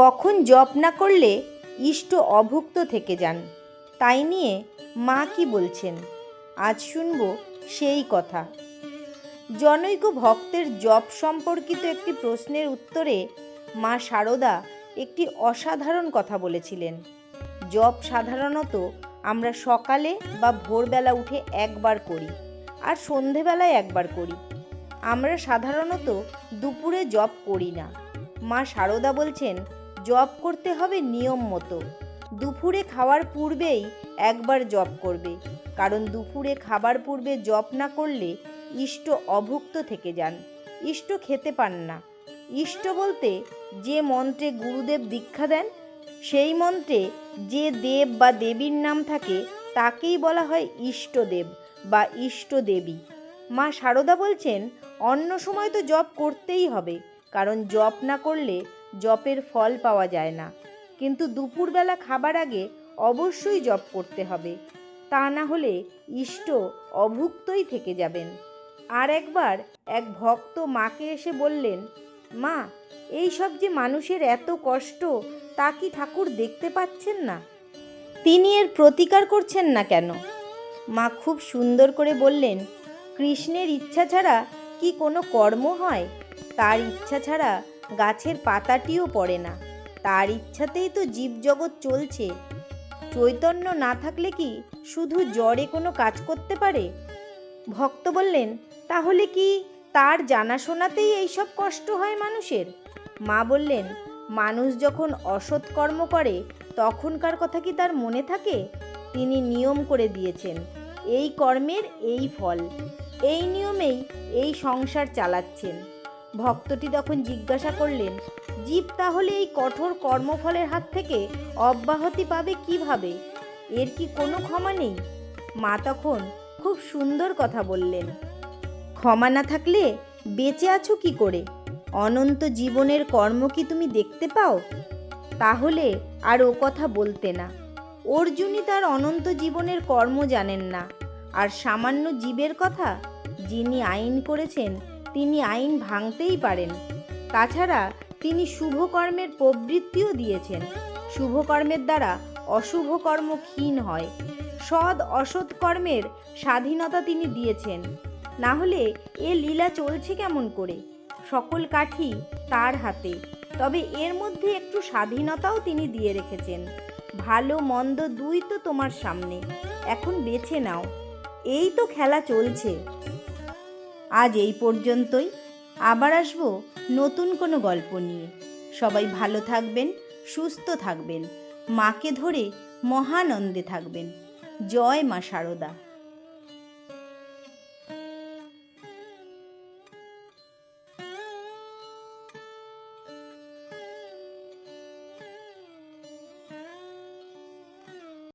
কখন জপ না করলে ইষ্ট অভুক্ত থেকে যান। তাই নিয়ে মা কি বলছেন? আজ শুনব সেই কথা। জনৈক ভক্তের জপ সম্পর্কিত একটি প্রশ্নের উত্তরে মা শারদা একটি অসাধারণ কথা বলেছিলেন। জপ সাধারণত আমরা সকালে বা ভোরবেলা উঠে একবার করি আর সন্ধেবেলায় একবার করি। আমরা সাধারণত দুপুরে জপ করি না। মা শারদা বলছেন জপ করতে হবে নিয়ম মতো। দুপুরে খাওয়ার পূর্বেই একবার জপ করবে। কারণ দুপুরে খাবার পূর্বে জপ না করলে ইষ্ট অভুক্ত থেকে যান। ইষ্ট খেতে পান না। ইষ্ট বলতে যে মন্ত্রে গুরুদেব দীক্ষা দেন, সেই মন্ত্রে যে দেব বা দেবীর নাম থাকে, তাকেই বলা হয় ইষ্টদেব বা ইষ্টদেবী। মা শারদা বলছেন, অন্য সময় তো জপ করতেই হবে, কারণ জপ না করলে জপের ফল পাওয়া যায় না। কিন্তু দুপুরবেলা খাবার আগে অবশ্যই জপ করতে হবে। তা না হলে ইষ্ট অভুক্তই থেকে যাবেন। আর একবার এক ভক্ত মাকে এসে বললেন, মা, এই সব যে মানুষের এত কষ্ট, তা কি ঠাকুর দেখতে পাচ্ছেন না? তিনি এর প্রতিকার করছেন না কেন? মা খুব সুন্দর করে বললেন, কৃষ্ণের ইচ্ছা ছাড়া কি কোনো কর্ম হয়? তার ইচ্ছা ছাড়া গাছের পাতাটিও পড়ে না। তার ইচ্ছাতেই তো জীবজগৎ চলছে। চৈতন্য না থাকলে কি শুধু জ্বরে কোনো কাজ করতে পারে? ভক্ত বললেন, তাহলে কি তার জানাশোনাতেই এইসব কষ্ট হয় মানুষের? মা বললেন, মানুষ যখন অসৎ কর্ম করে, তখনকার কথা কি তার মনে থাকে? তিনি নিয়ম করে দিয়েছেন, এই কর্মের এই ফল। এই নিয়মেই এই সংসার চালাচ্ছেন। ভক্তটি তখন জিজ্ঞাসা করলেন, জীব তাহলে এই কঠোর কর্মফলের হাত থেকে অব্যাহতি পাবে কীভাবে? এর কি কোনো ক্ষমা নেই? মা তখন খুব সুন্দর কথা বললেন, ক্ষমা না থাকলে বেঁচে আছো কি করে? অনন্ত জীবনের কর্ম কি তুমি দেখতে পাও? তাহলে আর ও কথা বলতে না। অর্জুনই তার অনন্ত জীবনের কর্ম জানেন না। আর সামান্য জীবের কথা যিনি আইন করেছেন তিনি আইন ভাঙতেই পারেন। তাছাড়া তিনি শুভকর্মের প্রবৃত্তিও দিয়েছেন। শুভকর্মের দ্বারা অশুভ কর্ম ক্ষীণ হয়। সৎ অসৎ কর্মের স্বাধীনতা তিনি দিয়েছেন। না হলে এ লীলা চলছে কেমন করে? সকল কাঠি তার হাতে। তবে এর মধ্যে একটু স্বাধীনতাও তিনি দিয়ে রেখেছেন। ভালো মন্দ দুই তো তোমার সামনে। এখন বেছে নাও। এই তো খেলা চলছে। আজ এই পর্যন্তই। আবার আসব নতুন কোনো গল্প নিয়ে। সবাই ভালো থাকবেন, সুস্থ থাকবেন, মাকে ধরে মহানন্দে থাকবেন। জয় মা শারদা